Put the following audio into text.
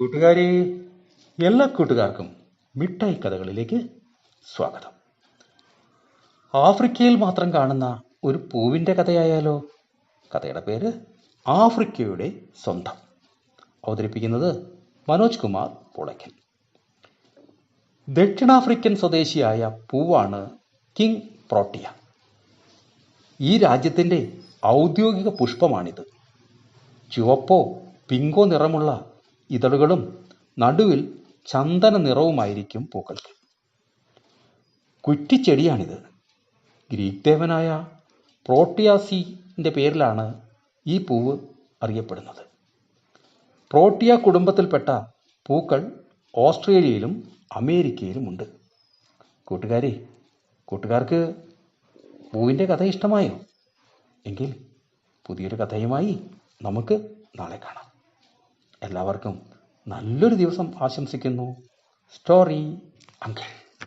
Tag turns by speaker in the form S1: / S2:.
S1: കൂട്ടുകാരെ എല്ലാ കൂട്ടുകാർക്കും മിഠായി കഥകളിലേക്ക് സ്വാഗതം. ആഫ്രിക്കയിൽ മാത്രം കാണുന്ന ഒരു പൂവിന്റെ കഥയായാലോ? കഥയുടെ പേര് ആഫ്രിക്കയുടെ സ്വന്തം. അവതരിപ്പിക്കുന്നത് മനോജ് കുമാർ പുളയ്ക്കൻ ദക്ഷിണാഫ്രിക്കൻ സ്വദേശിയായ പൂവാണ് കിങ് പ്രോട്ടിയ. ഈ രാജ്യത്തിന്റെ ഔദ്യോഗിക പുഷ്പമാണിത്. ചുവപ്പോ പിങ്കോ നിറമുള്ള ഇതളുകളും നടുവിൽ ചന്ദന നിറവുമായിരിക്കും പൂക്കൾക്ക് കുറ്റിച്ചെടിയാണിത്. ഗ്രീക്ക് ദേവനായ പ്രോട്ടിയാസിന്റെ പേരിലാണ് ഈ പൂവ് അറിയപ്പെടുന്നത്. പ്രോട്ടിയ കുടുംബത്തിൽപ്പെട്ട പൂക്കൾ ഓസ്ട്രേലിയയിലും അമേരിക്കയിലുമുണ്ട് കൂട്ടുകാരെ കൂട്ടുകാർക്ക് പൂവിന്റെ കഥ ഇഷ്ടമായോ? എങ്കിൽ പുതിയൊരു കഥയുമായി നമുക്ക് നാളെ കാണാം. എല്ലാവർക്കും നല്ലൊരു ദിവസം ആശംസിക്കുന്നു. Story uncle